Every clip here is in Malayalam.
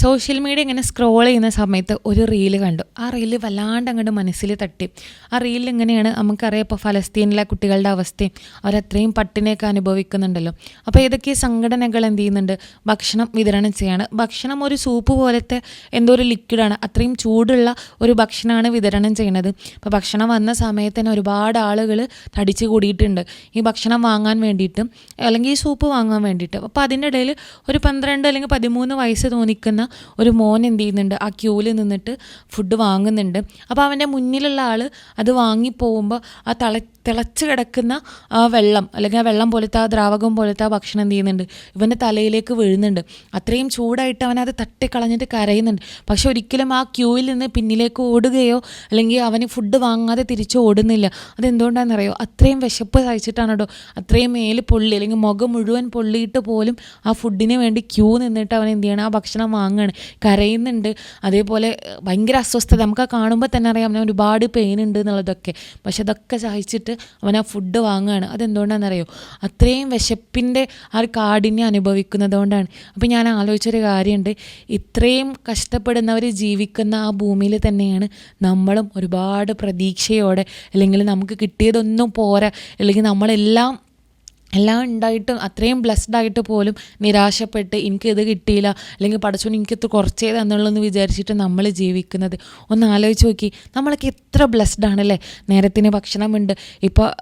സോഷ്യൽ മീഡിയ ഇങ്ങനെ സ്ക്രോൾ ചെയ്യുന്ന സമയത്ത് ഒരു റീൽ കണ്ടു. ആ റീൽ വല്ലാണ്ട് അങ്ങോട്ട് മനസ്സിൽ തട്ടി. ആ റീലിൽ എങ്ങനെയാണ് നമുക്കറിയാം ഇപ്പോൾ ഫലസ്തീനിലെ കുട്ടികളുടെ അവസ്ഥയും അവരത്രയും പട്ടിണിയൊക്കെ അനുഭവിക്കുന്നുണ്ടല്ലോ. അപ്പോൾ ഏതൊക്കെ സംഘടനകൾ എന്ത് ചെയ്യുന്നുണ്ട്? ഭക്ഷണം വിതരണം ചെയ്യാണ്. ഭക്ഷണം ഒരു സൂപ്പ് പോലത്തെ എന്തോ ഒരു ലിക്വിഡാണ് അത്രയും ചൂടുള്ള ഒരു ഭക്ഷണമാണ് വിതരണം ചെയ്യുന്നത്. അപ്പോൾ ഭക്ഷണം വന്ന സമയത്ത് തന്നെ ഒരുപാട് ആളുകൾ തടിച്ചു കൂടിയിട്ടുണ്ട്. ഈ ഭക്ഷണം വാങ്ങാൻ വേണ്ടിയിട്ടും അല്ലെങ്കിൽ ഈ സൂപ്പ് വാങ്ങാൻ വേണ്ടിയിട്ട്. അപ്പോൾ അതിന്റെ ഇടയിൽ ഒരു പന്ത്രണ്ട് അല്ലെങ്കിൽ പതിമൂന്ന് വയസ്സ് തോന്നിക്കുന്ന ഒരു മോൻ എന്ത് ചെയ്യുന്നുണ്ട്? ആ ക്യൂവിൽ നിന്നിട്ട് ഫുഡ് വാങ്ങുന്നുണ്ട്. അപ്പോൾ അവന്റെ മുന്നിലുള്ള ആൾ അത് വാങ്ങി പോകുമ്പോൾ ആ തള തിളച്ച് കിടക്കുന്ന ആ വെള്ളം അല്ലെങ്കിൽ ആ വെള്ളം പോലത്തെ ആ ദ്രാവകം പോലത്തെ ആ ഭക്ഷണം എന്ത് ചെയ്യുന്നുണ്ട്? ഇവന്റെ തലയിലേക്ക് വീഴുന്നുണ്ട്. അത്രയും ചൂടായിട്ട് അവൻ അത് തട്ടിക്കളഞ്ഞിട്ട് കരയുന്നുണ്ട്. പക്ഷെ ഒരിക്കലും ആ ക്യൂവിൽ നിന്ന് പിന്നിലേക്ക് ഓടുകയോ അല്ലെങ്കിൽ അവന് ഫുഡ് വാങ്ങാതെ തിരിച്ച് ഓടുന്നില്ല. അതെന്തുകൊണ്ടാണെന്നറിയോ? അത്രയും വിശപ്പ് സഹിച്ചിട്ടാണ് കേട്ടോ അത്രയും മേൽ പൊള്ളി അല്ലെങ്കിൽ മുഖം മുഴുവൻ പൊള്ളിയിട്ട് പോലും ആ ഫുഡിന് വേണ്ടി ക്യൂ നിന്നിട്ട് അവൻ എന്ത് ചെയ്യണം? ആ ഭക്ഷണം വാങ്ങുകയാണ് കരയുന്നുണ്ട്. അതേപോലെ ഭയങ്കര അസ്വസ്ഥത. നമുക്ക് ആ കാണുമ്പോൾ തന്നെ അറിയാം അവന് ഒരുപാട് പെയിൻ ഉണ്ട് എന്നുള്ളതൊക്കെ. പക്ഷെ അതൊക്കെ സഹിച്ചിട്ട് അവൻ ആ ഫുഡ് വാങ്ങുകയാണ്. അതെന്തുകൊണ്ടാണെന്നറിയോ? അത്രയും വിശപ്പിന്റെ ആ ഒരു കാഠിന്യം അനുഭവിക്കുന്നത് കൊണ്ടാണ്. അപ്പോൾ ഞാൻ ആലോചിച്ചൊരു കാര്യമുണ്ട്. ഇത്രയും കഷ്ടപ്പെടുന്നവർ ജീവിക്കുന്ന ആ ഭൂമിയിൽ തന്നെയാണ് നമ്മളും ഒരുപാട് പ്രതീക്ഷയോടെ അല്ലെങ്കിൽ നമുക്ക് കിട്ടിയതൊന്നും പോരാ അല്ലെങ്കിൽ നമ്മളെല്ലാം എല്ലാം ഉണ്ടായിട്ടും അത്രയും ബ്ലെസ്ഡ് ആയിട്ട് പോലും നിരാശപ്പെട്ട് എനിക്ക് ഇത് കിട്ടിയില്ല അല്ലെങ്കിൽ പഠിച്ചോണ്ട് എനിക്കിത് കുറച്ചേ തന്നുള്ളൂ വിചാരിച്ചിട്ട് നമ്മൾ ജീവിക്കുന്നത്. ഒന്ന് ആലോചിച്ച് നോക്കി നമ്മളൊക്കെ എത്ര ബ്ലെസ്ഡ് ആണല്ലേ? നേരത്തിന് ഭക്ഷണമുണ്ട്. ഇപ്പോൾ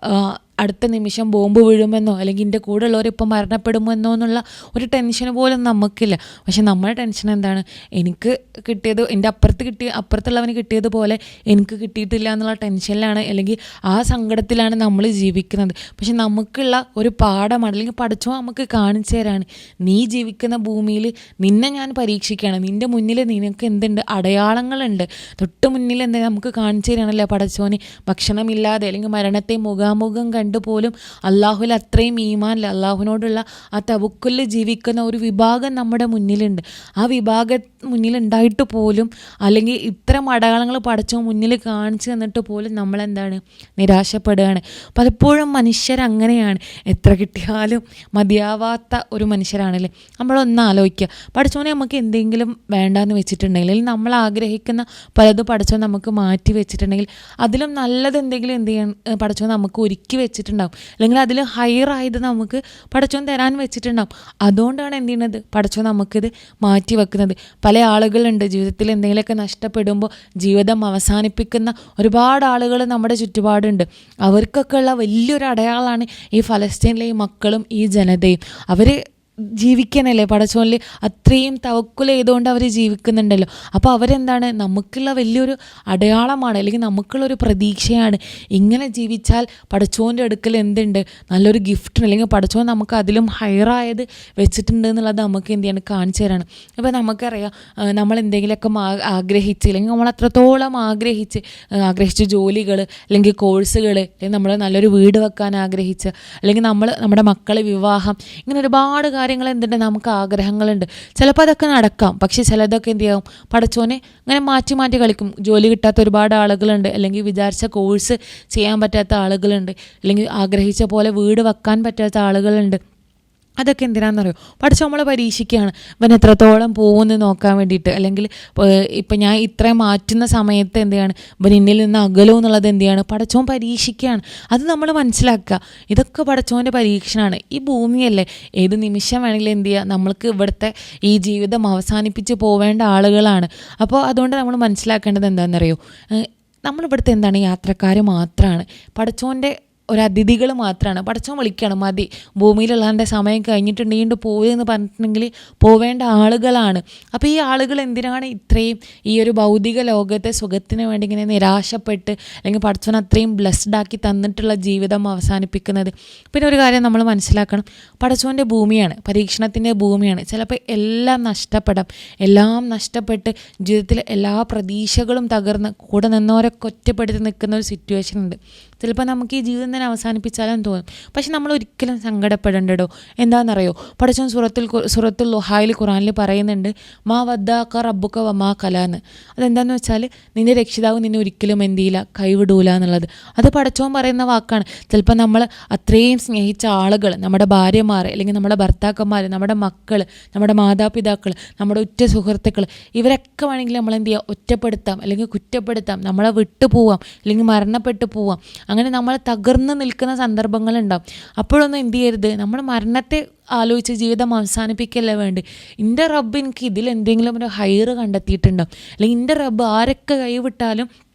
അടുത്ത നിമിഷം ബോംബ് വീഴുമെന്നോ അല്ലെങ്കിൽ എന്റെ കൂടെ ഇപ്പം മരണപ്പെടുമെന്നോ എന്നുള്ള ഒരു ടെൻഷൻ പോലും നമുക്കില്ല. പക്ഷെ നമ്മുടെ ടെൻഷൻ എന്താണ്? എനിക്ക് കിട്ടിയത് എന്റെ അപ്പുറത്ത് കിട്ടിയ അപ്പുറത്തുള്ളവന് കിട്ടിയതുപോലെ എനിക്ക് കിട്ടിയിട്ടില്ല എന്നുള്ള ടെൻഷനിലാണ് അല്ലെങ്കിൽ ആ സങ്കടത്തിലാണ് നമ്മൾ ജീവിക്കുന്നത്. പക്ഷെ നമുക്കുള്ള ഒരു പാഠമാണ് അല്ലെങ്കിൽ പഠിച്ചോ നമുക്ക് കാണിച്ചു തരാണ്. നീ ജീവിക്കുന്ന ഭൂമിയിൽ നിന്നെ ഞാൻ പരീക്ഷിക്കുകയാണ്. നിന്റെ മുന്നിൽ നിനക്ക് എന്തുണ്ട്? അടയാളങ്ങളുണ്ട്. തൊട്ട് മുന്നിൽ എന്താ നമുക്ക് കാണിച്ചു തരാണല്ലേ പഠിച്ചോന് ഭക്ഷണമില്ലാതെ അല്ലെങ്കിൽ മരണത്തെ മുഖാമുഖം കണ്ട് പോലും അള്ളാഹുൽ അത്രയും ഈമാനില്ല അള്ളാഹുവിനോടുള്ള ആ തവക്കുലിൽ ജീവിക്കുന്ന ഒരു വിഭാഗം നമ്മുടെ മുന്നിലുണ്ട്. ആ വിഭാഗം മുന്നിലുണ്ടായിട്ട് പോലും അല്ലെങ്കിൽ ഇത്തരം അടയാളങ്ങൾ പടച്ചോ മുന്നിൽ കാണിച്ചു തന്നിട്ട് പോലും നമ്മളെന്താണ്? നിരാശപ്പെടുകയാണ്. പലപ്പോഴും മനുഷ്യരങ്ങനെയാണ് എത്ര കിട്ടിയാലും മതിയാവാത്ത ഒരു മനുഷ്യരാണല്ലേ? നമ്മളൊന്ന് ആലോചിക്കുക. പഠിച്ചോനെ നമുക്ക് എന്തെങ്കിലും വേണ്ടാന്ന് വെച്ചിട്ടുണ്ടെങ്കിൽ അല്ലെങ്കിൽ നമ്മൾ ആഗ്രഹിക്കുന്ന പലതും പഠിച്ചോ നമുക്ക് മാറ്റി വെച്ചിട്ടുണ്ടെങ്കിൽ അതിലും നല്ലത് എന്തെങ്കിലും എന്ത് ചെയ്യാൻ പഠിച്ചോ നമുക്ക് ഒരുക്കി വെച്ചിട്ടുണ്ടാവും അല്ലെങ്കിൽ അതിൽ ഹയർ ആയത് നമുക്ക് പടച്ചോൻ തരാൻ വെച്ചിട്ടുണ്ടാവും. അതുകൊണ്ടാണ് എന്ത് ചെയ്യുന്നത് പടച്ചോൻ നമുക്കിത് മാറ്റി വെക്കുന്നത്. പല ആളുകളുണ്ട്. ജീവിതത്തിൽ എന്തെങ്കിലുമൊക്കെ നഷ്ടപ്പെടുമ്പോൾ ജീവിതം അവസാനിപ്പിക്കുന്ന ഒരുപാട് ആളുകൾ നമ്മുടെ ചുറ്റുപാടുണ്ട്. അവർക്കൊക്കെ ഉള്ള വലിയൊരു അടയാളമാണ് ഈ ഫലസ്തീനിലെ ഈ മക്കളും ഈ ജനതയും. അവർ ജീവിക്കണല്ലേ പടച്ചോനിൽ അത്രയും തവക്കുൽ ചെയ്തുകൊണ്ട് അവർ ജീവിക്കുന്നുണ്ടല്ലോ. അപ്പോൾ അവരെന്താണ്? നമുക്കുള്ള വലിയൊരു അടയാളമാണ് അല്ലെങ്കിൽ നമുക്കുള്ളൊരു പ്രതീക്ഷയാണ്. ഇങ്ങനെ ജീവിച്ചാൽ പടച്ചോന്റെ അടുക്കൽ എന്തുണ്ട്? നല്ലൊരു ഗിഫ്റ്റ് അല്ലെങ്കിൽ പടച്ചോൻ നമുക്ക് അതിലും ഹയറായത് വെച്ചിട്ടുണ്ട് എന്നുള്ളത് നമുക്ക് എന്ത് ചെയ്യണം? കാണിച്ചു തരാണ്. അപ്പോൾ നമുക്കറിയാം നമ്മൾ എന്തെങ്കിലുമൊക്കെ ആഗ്രഹിച്ച് അല്ലെങ്കിൽ നമ്മൾ അത്രത്തോളം ആഗ്രഹിച്ച് ആഗ്രഹിച്ച ജോലികൾ അല്ലെങ്കിൽ കോഴ്സുകൾ അല്ലെങ്കിൽ നമ്മൾ നല്ലൊരു വീട് വെക്കാൻ ആഗ്രഹിച്ച് അല്ലെങ്കിൽ നമ്മൾ നമ്മുടെ മക്കളെ വിവാഹം ഇങ്ങനെ ഒരുപാട് കാര്യങ്ങൾ എന്തുണ്ട് നമുക്ക് ആഗ്രഹങ്ങളുണ്ട്. ചിലപ്പോൾ അതൊക്കെ നടക്കാം. പക്ഷേ ചിലതൊക്കെ എന്ത് ചെയ്യാം? പടച്ചോനെ ഇങ്ങനെ മാറ്റി മാറ്റി കളിക്കും. ജോലി കിട്ടാത്ത ഒരുപാട് ആളുകളുണ്ട്. അല്ലെങ്കിൽ വിചാരിച്ച കോഴ്സ് ചെയ്യാൻ പറ്റാത്ത ആളുകളുണ്ട്. അല്ലെങ്കിൽ ആഗ്രഹിച്ച പോലെ വീട് വെക്കാൻ പറ്റാത്ത ആളുകളുണ്ട്. അതൊക്കെ എന്തിനാണെന്നറിയോ പഠിച്ച നമ്മളെ പരീക്ഷിക്കുകയാണ്. ഇവൻ എത്രത്തോളം പോകുമെന്ന് നോക്കാൻ വേണ്ടിയിട്ട്. അല്ലെങ്കിൽ ഇപ്പം ഞാൻ ഇത്രയും മാറ്റുന്ന സമയത്ത് എന്തെയാണ് ഇവൻ എന്നിൽ നിന്ന് അകലോ എന്നുള്ളത് എന്തെയാണ് പഠിച്ചവൻ പരീക്ഷിക്കുകയാണ്. അത് നമ്മൾ മനസ്സിലാക്കുക. ഇതൊക്കെ പഠിച്ചവന്റെ പരീക്ഷണമാണ് ഈ ഭൂമിയല്ലേ? ഏത് നിമിഷം വേണമെങ്കിലും എന്ത് ചെയ്യുക നമ്മൾക്ക് ഇവിടുത്തെ ഈ ജീവിതം അവസാനിപ്പിച്ച് പോവേണ്ട ആളുകളാണ്. അപ്പോൾ അതുകൊണ്ട് നമ്മൾ മനസ്സിലാക്കേണ്ടത് എന്താണെന്നറിയോ? നമ്മളിവിടുത്തെ എന്താണ്? യാത്രക്കാർ മാത്രമാണ് പടച്ചോന്റെ ഒരു അതിഥികൾ മാത്രമാണ് പഠിച്ചോ വിളിക്കുകയാണ് മതി. ഭൂമിയിലുള്ളതിന്റെ സമയം കഴിഞ്ഞിട്ടുണ്ടെങ്കിൽ പോയി എന്ന് പറഞ്ഞിട്ടുണ്ടെങ്കിൽ പോവേണ്ട ആളുകളാണ്. അപ്പോൾ ഈ ആളുകൾ എന്തിനാണ് ഇത്രയും ഈ ഒരു ഭൗതിക ലോകത്തെ സുഖത്തിന് വേണ്ടി ഇങ്ങനെ നിരാശപ്പെട്ട് അല്ലെങ്കിൽ പടച്ചോൻ അത്രയും ബ്ലെസ്ഡ് ആക്കി തന്നിട്ടുള്ള ജീവിതം അവസാനിപ്പിക്കുന്നത്? പിന്നെ ഒരു കാര്യം നമ്മൾ മനസ്സിലാക്കണം. പടച്ചോന്റെ ഭൂമിയാണ് പരീക്ഷണത്തിന്റെ ഭൂമിയാണ്. ചിലപ്പോൾ എല്ലാം നഷ്ടപ്പെടാം. എല്ലാം നഷ്ടപ്പെട്ട് ജീവിതത്തിലെ എല്ലാ പ്രതീക്ഷകളും തകർന്ന് കൂടെ നിന്നവരൊക്കെ ഒറ്റപ്പെടുത്തി നിൽക്കുന്ന ഒരു സിറ്റുവേഷൻ ഉണ്ട്. ചിലപ്പോൾ നമുക്ക് ഈ ജീവിതം തന്നെ അവസാനിപ്പിച്ചാലും തോന്നും. പക്ഷെ നമ്മൾ ഒരിക്കലും സങ്കടപ്പെടേണ്ടടോ? എന്താണെന്നറിയോ പഠിച്ചോൻ സുറത്തിൽ സുറത്തുൽ ലുഹായിൽ ഖുറാനിൽ പറയുന്നുണ്ട് മാ വദ്ദാക്ക റബ്ബുക്ക വമാ കലാന്ന്. അതെന്താന്ന് വെച്ചാൽ നിന്റെ രക്ഷിതാവ് നിന്നെ ഒരിക്കലും എന്ത് ചെയ്യില്ല കൈവിടൂല എന്നുള്ളത്. അത് പഠിച്ചോൻ പറയുന്ന വാക്കാണ്. ചിലപ്പോൾ നമ്മൾ അത്രയും സ്നേഹിച്ച ആളുകൾ നമ്മുടെ ഭാര്യമാർ അല്ലെങ്കിൽ നമ്മുടെ ഭർത്താക്കന്മാർ നമ്മുടെ മക്കൾ നമ്മുടെ മാതാപിതാക്കൾ നമ്മുടെ ഉറ്റ സുഹൃത്തുക്കൾ ഇവരൊക്കെ വേണമെങ്കിൽ നമ്മൾ എന്ത് ചെയ്യുക ഒറ്റപ്പെടുത്താം. അല്ലെങ്കിൽ കുറ്റപ്പെടുത്താം. നമ്മളെ വിട്ടു പോവാം അല്ലെങ്കിൽ മരണപ്പെട്ടു പോവാം. അങ്ങനെ നമ്മളെ തകർന്ന് നിൽക്കുന്ന സന്ദർഭങ്ങളുണ്ടാവും. അപ്പോഴൊന്നും എന്ത് ചെയ്യരുത്? നമ്മൾ മരണത്തെ ആലോചിച്ച് ജീവിതം അവസാനിപ്പിക്കല്ലേ വേണ്ടി? എന്റെ റബ്ബ് എനിക്ക് ഇതിൽ എന്തെങ്കിലും ഒരു ഹയർ കണ്ടെത്തിയിട്ടുണ്ടാവും അല്ലെങ്കിൽ എന്റെ റബ്ബ് ആരൊക്കെ കൈവിട്ടാലും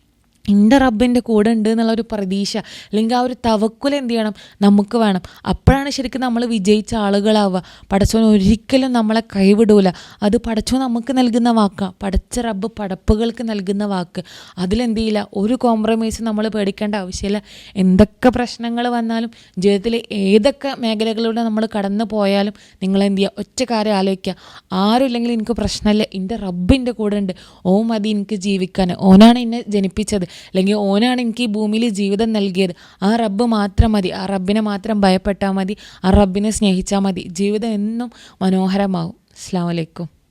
എന്റെ റബ്ബിന്റെ കൂടെ ഉണ്ട് എന്നുള്ള ഒരു പ്രതീക്ഷ അല്ലെങ്കിൽ ആ ഒരു തവക്കുൽ എന്ത് ചെയ്യണം? നമുക്ക് വേണം. അപ്പോഴാണ് ശരിക്കും നമ്മൾ വിജയിച്ച ആളുകളാവുക. പടച്ചോൻ ഒരിക്കലും നമ്മളെ കൈവിടൂല. അത് പടച്ചോൻ നമുക്ക് നൽകുന്ന വാക്കാണ് പടച്ച റബ്ബ് പടപ്പുകൾക്ക് നൽകുന്ന വാക്ക്. അതിലെന്ത് ചെയ്യില്ല? ഒരു കോംപ്രമൈസ് നമ്മൾ പേടിക്കേണ്ട ആവശ്യമില്ല. എന്തൊക്കെ പ്രശ്നങ്ങൾ വന്നാലും ജീവിതത്തിലെ ഏതൊക്കെ മേഖലകളിലൂടെ നമ്മൾ കടന്നു പോയാലും നിങ്ങൾ എന്ത് ചെയ്യുക? ഒറ്റ കാര്യം ആലോചിക്കുക. ആരുമില്ലെങ്കിൽ എനിക്ക് പ്രശ്നമില്ല. എന്റെ റബ്ബിന്റെ കൂടെ ഉണ്ട്. ഓ മതി എനിക്ക് ജീവിക്കാൻ. ഓനാണ് എന്നെ ജനിപ്പിച്ചത്. അല്ലെങ്കിൽ ഓനാണ് എനിക്ക് ഈ ഭൂമിയിൽ ജീവിതം നൽകിയത്. ആ റബ്ബ് മാത്രം മതി. ആ റബ്ബിനെ മാത്രം ഭയപ്പെട്ടാൽ മതി. ആ റബ്ബിനെ സ്നേഹിച്ചാൽ മതി. ജീവിതം എന്നും മനോഹരമാവും അസ്സാം വലൈക്കും